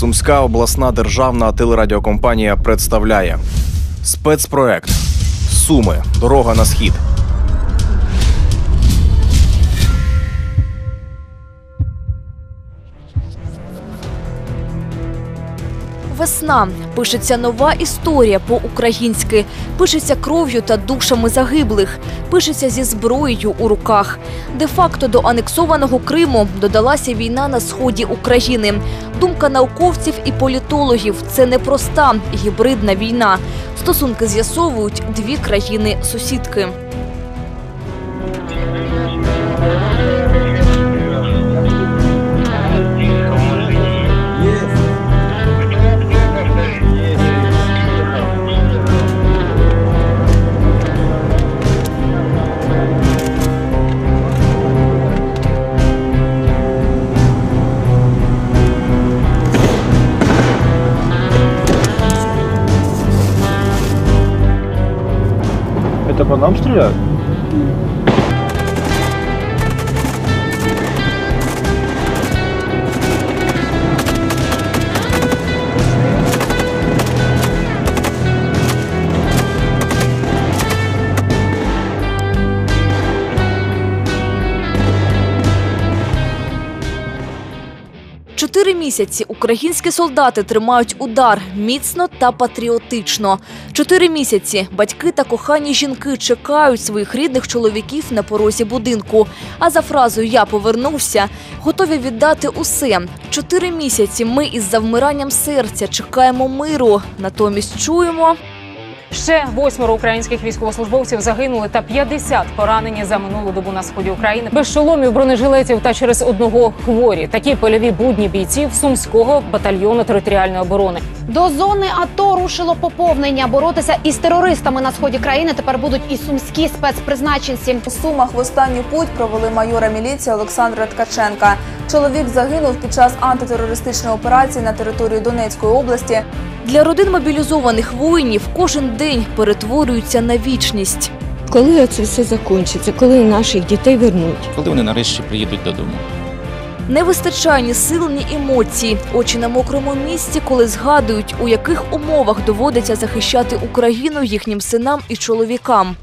Сумська обласна державна телерадіокомпанія представляє спецпроект Суми. Дорога на схід. Весна пишеться нова історія по-українськи, пишеться кров'ю та душами загиблих, пишеться зі зброєю у руках. Де-факто до анексованого Криму додалася війна на сході України. Думка науковців і політологів це непроста гібридна війна. Стосунки з'ясовують дві країни-сусідки. Это по місяці українські солдати тримають удар міцно та патріотично. Чотири місяці батьки та кохані жінки чекають своїх рідних чоловіків на порозі будинку. А за фразою Я повернувся готові віддати усе. Чотири місяці ми із завмиранням серця чекаємо миру. Натомість чуємо. Ще восьмеро українських військовослужбовців загинули та 50 поранені за минулу добу на сході України. Без шоломів, бронежилетів та через одного хворі. Такі польові будні бійців сумського батальйону територіальної оборони. До зони АТО рушило поповнення. Боротися із терористами на сході країни тепер будуть і сумські спецпризначенці. У Сумах в останній путь провели майора міліції Олександра Ткаченка. Чоловік загинув під час антитерористичної операції на території Донецької області. Для родин мобілізованих воїнів кожен день перетворюється на вічність. Коли це все закінчиться, коли наших дітей вернуть? коли вони нарешті приїдуть додому. Не вистачає ні сил, ні емоцій. Очі на мокрому місці, коли згадують, у яких умовах доводиться захищати Україну їхнім синам і чоловікам.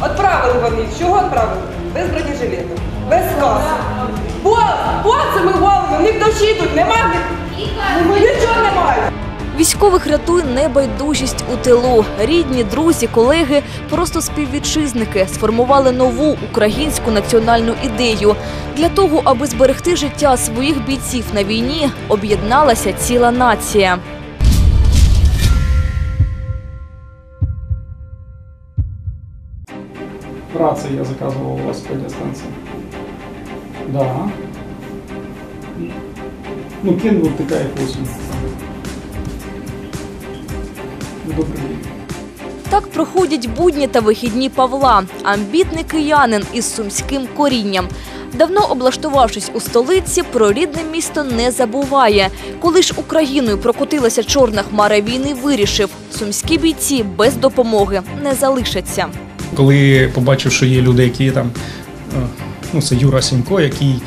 Отправили вони. Чого відправили? Без бронежилету, без сказу. Бо, бо це ми голими, в них дощі тут нема, в них ну, нічого немає. Військових рятує небайдужість у тилу. Рідні, друзі, колеги, просто співвітчизники сформували нову українську національну ідею. Для того, аби зберегти життя своїх бійців на війні, об'єдналася ціла нація. Рации я заказывал у вас по радиостанции. Да. Ну, Кенвуд такая 8. Добрый день. Так проходять будні та вихідні Павла, амбітний киянин із сумським корінням. Давно облаштувавшись у столиці, про рідне місто не забуває. Коли ж Україною прокотилася чорна хмара війни, вирішив, сумські бійці без допомоги не залишаться. Коли побачив, що є люди, які там, е, ну це Юра Сінько, який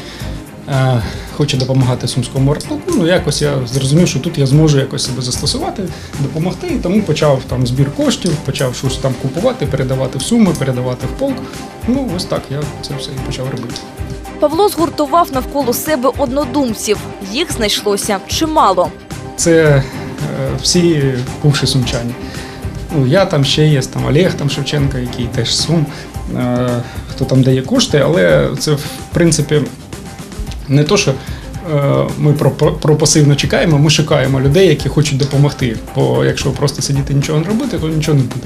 е, хоче допомагати сумському арту, ну якось я зрозумів, що тут я зможу якось себе застосувати, допомогти. І тому почав там збір коштів, почав щось там купувати, передавати в суми, передавати в полк. Ну ось так я це все і почав робити. Павло згуртував навколо себе однодумців. Їх знайшлося чимало. Це е, всі бувші сумчані. Ну, я там ще є, там Олег там Шевченко, який теж сум, е, хто там дає кошти, але це в принципі не то, що е, ми про, про пасивно чекаємо, ми шукаємо людей, які хочуть допомогти. Бо якщо просто сидіти нічого не робити, то нічого не буде.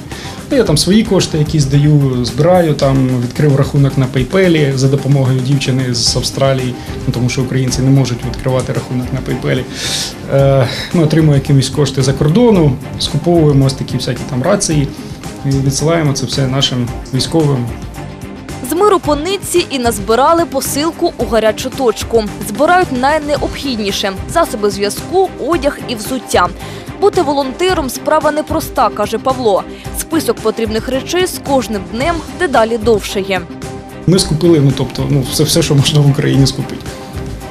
Ну, Я там свої кошти якісь даю, збираю, там відкрив рахунок на PayPal за допомогою дівчини з Австралії, ну, тому що українці не можуть відкривати рахунок на PayPal. Е, ми отримуємо якісь кошти за кордону, скуповуємо ось такі всякі там рації і відсилаємо це все нашим військовим З миру по нитці і назбирали посилку у гарячу точку. Збирають найнеобхідніше засоби зв'язку, одяг і взуття. Бути волонтером справа непроста, каже Павло. Список потрібних речей з кожним днем дедалі довшає. Ми скупили, ну тобто, ну все, все, що можна в Україні скупити.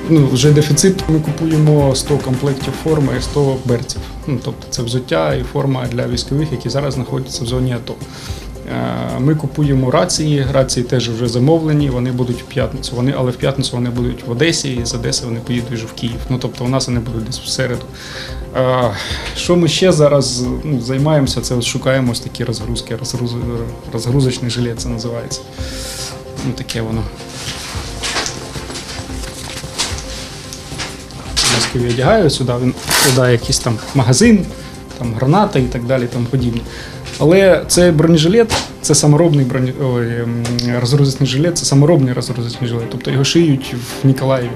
ну, вже дефіцит. Ми купуємо 100 комплектів форми, і 100 берців. Ну, тобто це взуття і форма для військових, які зараз знаходяться в зоні АТО. Е, Ми купуємо рації. Рації теж вже замовлені. Вони будуть в п'ятницю. Вони, але в п'ятницю вони будуть в Одесі, і з Одеси вони поїдуть вже в Київ. Ну тобто у нас вони будуть десь в середу. Е, Що ми ще зараз ну, займаємося? Це шукаємо ось такі розгрузки. Розгруз... Розгрузочний жилет це називається. Ну таке воно. Військові одягають сюди, він складає якийсь там магазин, там гранати і так далі, тому подібне. Але цей бронежилет, це саморобний броні... Ем, жилет, це саморобний розгрузочний жилет, тобто його шиють в Ніколаєві.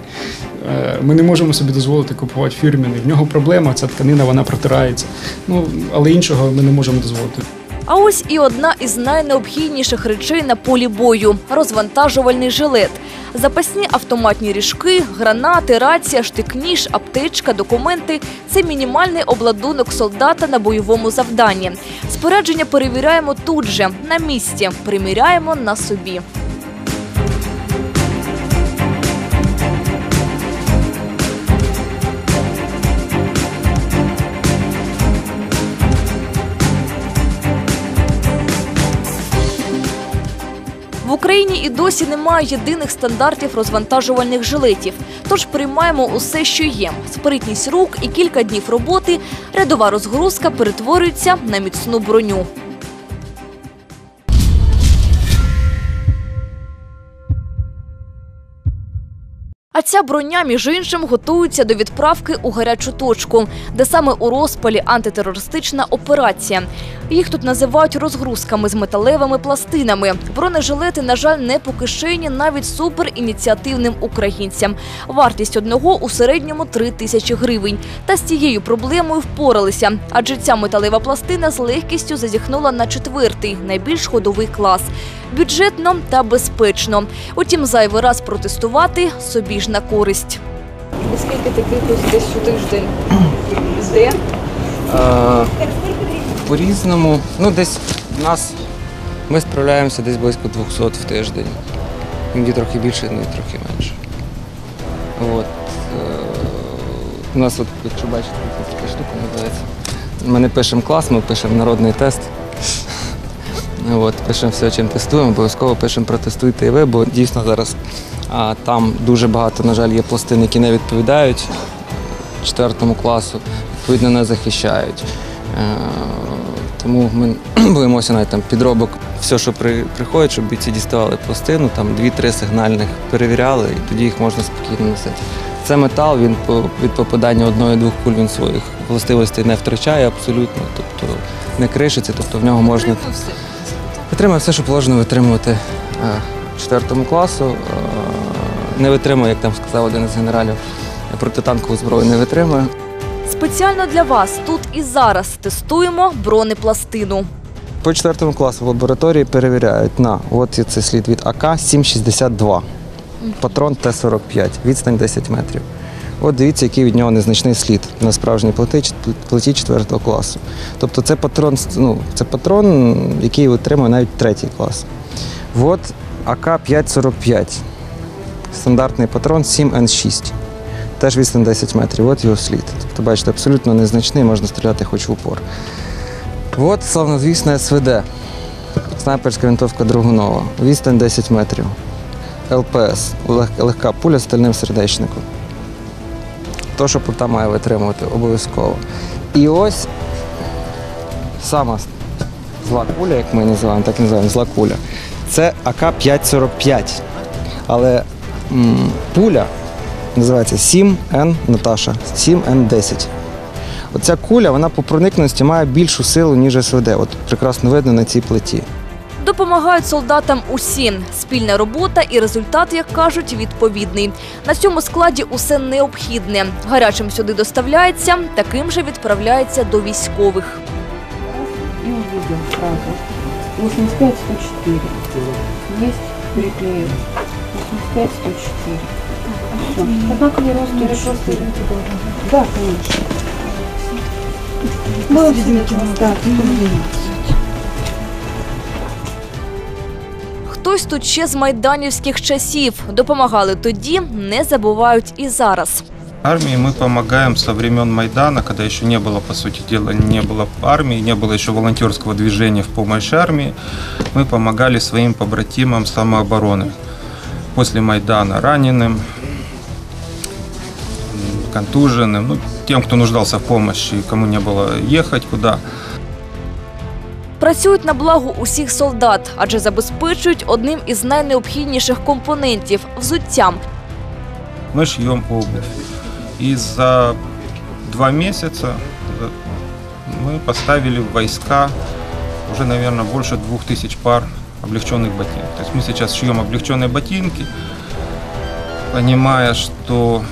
Е, Ми не можемо собі дозволити купувати фірміний. В нього проблема, ця тканина вона протирається. Ну, але іншого ми не можемо дозволити. А ось і одна із найнеобхідніших речей на полі бою розвантажувальний жилет. Запасні автоматні ріжки, гранати, рація, штик-ніж, аптечка, документи це мінімальний обладунок солдата на бойовому завданні. Спорядження перевіряємо тут же, на місці, приміряємо на собі. Україні і досі немає єдиних стандартів розвантажувальних жилетів. Тож приймаємо усе, що є. Спритність рук і кілька днів роботи. Рядова розгрузка перетворюється на міцну броню. А ця броня, між іншим, готується до відправки у гарячу точку, де саме у розпалі антитерористична операція. Їх тут називають розгрузками з металевими пластинами. Бронежилети, на жаль, не по кишені навіть суперініціативним українцям. Вартість одного у середньому 3 тисячі гривень. Та з цією проблемою впоралися, адже ця металева пластина з легкістю зазіхнула на четвертий, найбільш ходовий клас. Бюджетно та безпечно. Утім, зайвий раз протестувати собі ж на користь. Скільки таких ось десь у тиждень? Де? По-різному. Ну, десь в нас ми справляємося десь близько 200 в тиждень. Іноді трохи більше, іноді трохи менше. От. е, У нас, от, якщо бачите, це така штука називається. Ми не пишемо клас, ми пишемо народний тест. От, пишемо все, чим тестуємо, обов'язково пишемо протестуйте і ви, бо дійсно зараз а, там дуже багато, на жаль, є пластин, які не відповідають четвертому класу, відповідно не захищають. Е, Тому ми боїмося навіть там підробок. Все, що при, приходить, щоб бійці діставали пластину, там 2-3 сигнальних перевіряли, і тоді їх можна спокійно носити. Це метал, він по, від попадання одної-двох куль він своїх властивостей не втрачає абсолютно, тобто не кришиться, тобто в нього можна витримує все, що положено витримувати е, четвертому класу. Е, Не витримує, як там сказав один із генералів, протитанкову зброю не витримує. Спеціально для вас тут і зараз тестуємо бронепластину. По четвертому класу в лабораторії перевіряють на от є цей слід від АК 762, патрон Т-45, відстань 10 метрів. От дивіться, який від нього незначний слід на справжній платі 4 класу. Тобто це патрон, ну, це патрон, який витримує навіть третій клас. От АК-545, стандартний патрон 7Н6. Теж відстань 10 метрів, от його слід. Тобто, бачите, абсолютно незначний, можна стріляти хоч в упор. От славнозвісна СВД. Снайперська винтовка Драгунова. Відстань 10 метрів. ЛПС. Легка пуля з стальним сердечником. То, що пута має витримувати, обов'язково. І ось сама зла куля, як ми називаємо, так і називаємо зла куля. Це АК-545. Але м, пуля називається 7Н Наташа, 7Н10. Оця куля, вона по проникності має більшу силу, ніж СВД. От прекрасно видно на цій плиті. Допомагають солдатам усі. Спільна робота і результат, як кажуть, відповідний. На цьому складі усе необхідне. Гарячим сюди доставляється, таким же відправляється до військових. И увидел сразу. 85 104. Есть переклеил. 85 104. Все. Однаковый рост 104. Да, конечно. Было Хтось тут ще з майданівських часів допомагали тоді, не забувають і зараз. Армии мы помогаем со времен Майдана, когда еще не было, по сути дела, не было армии, не было еще волонтерского движения в помощь армии. Мы помогали своим побратимам самообороны. После Майдана раненым, м, контуженным, ну, тем, кто нуждался в помощи, кому не было ехать куда. Працюють на благо усіх солдат, адже забезпечують одним із найнеобхідніших компонентів взуттям. Мы шьем обувь. И за два месяца э, мы поставили в войска уже, наверное, больше двух тысяч пар облегченных ботинок. То есть мы сейчас шьем облегченные ботинки, понимая, что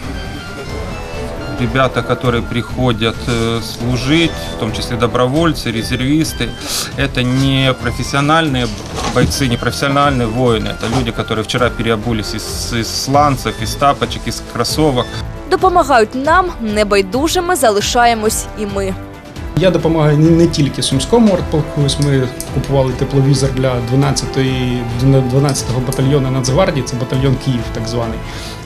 ребята, которые приходят э, служить, в том числе добровольцы, резервисты, это не профессиональные бойцы, не профессиональные воины. Это люди, которые вчера переобулись из, из сланцев, из тапочек, из кроссовок. Допомагають нам, небайдужими залишаємось і ми. Я допомагаю не, тільки сумському артполку. Ми купували тепловізор для 12-ї 12-го батальйону Нацгвардії, це батальйон Київ, так званий,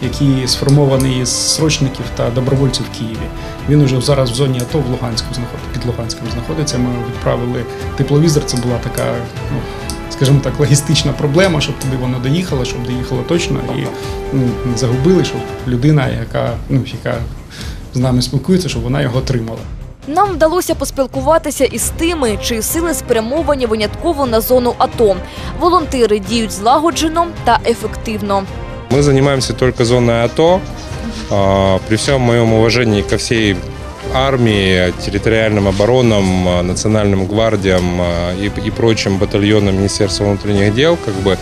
який сформований із срочників та добровольців в Києві. Він уже зараз в зоні АТО в Луганську під Луганськом знаходиться. Ми відправили тепловізор. Це була така, ну скажімо так, логістична проблема, щоб туди воно доїхало, щоб доїхало точно і ну, не загубили, щоб людина, яка ну яка з нами спілкується, щоб вона його отримала. Нам вдалося поспілкуватися із тими, чиї сили спрямовані винятково на зону АТО. Волонтери діють злагоджено та ефективно. Мы занимаемся только зоной АТО. А, При всем моем уважении ко всей армии, территориальным оборонам, а, национальным гвардиям а, и, и прочим батальонам Министерства внутренних дел, как бы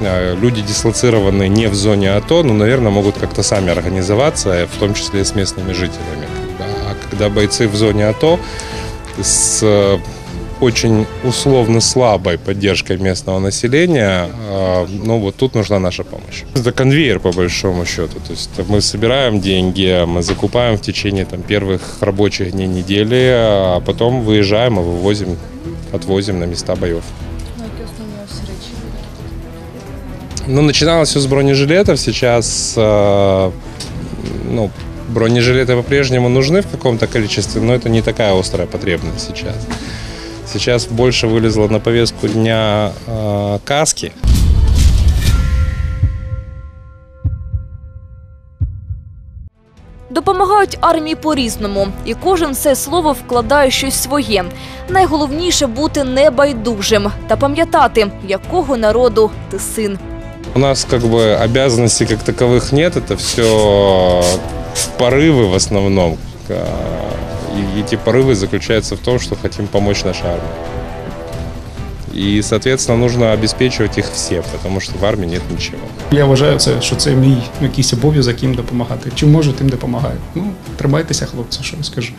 а, люди дислоцированные не в зоне АТО, но, наверное, могут как-то сами организоваться, в том числе и с местными жителями. А когда бойцы в зоне АТО с э, очень условно слабой поддержкой местного населения, э, ну вот тут нужна наша помощь. Это конвейер по большому счету. То есть мы собираем деньги, мы закупаем в течение там, первых рабочих дней недели, а потом выезжаем и вывозим, отвозим на места боев. Ну, начиналось все с бронежилетов, сейчас э, ну, бронежилеты по-прежнему нужны в каком-то количестве, но это не такая острая потребность сейчас. Сейчас больше вылезло на повестку дня э, каски. Допомагають армії по-різному, і кожен це слово вкладає щось своє. Найголовніше бути небайдужим та пам'ятати, якого народу ти син. У нас как бы обязанностей как таковых нет, это все порывы в основном. А, И эти порывы заключаются в том, что хотим помочь нашей армии. И, соответственно, нужно обеспечивать их всем, потому что в армии нет ничего. Я вважаю, це, що це мій якийсь обов'язок їм допомагати. Чим можу, тим допомагаю. Ну, тримайтеся, хлопці, що я скажу.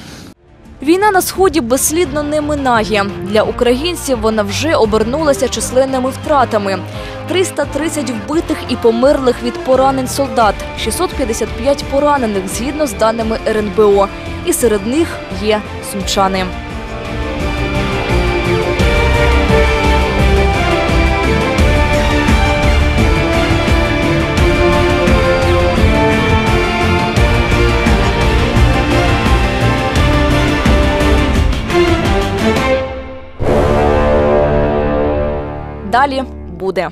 Війна на сході безслідно не минає. Для українців вона вже обернулася численними втратами: 330 вбитих і померлих від поранень солдат, 655 поранених згідно з даними РНБО. І серед них є сумчани. Далі буде.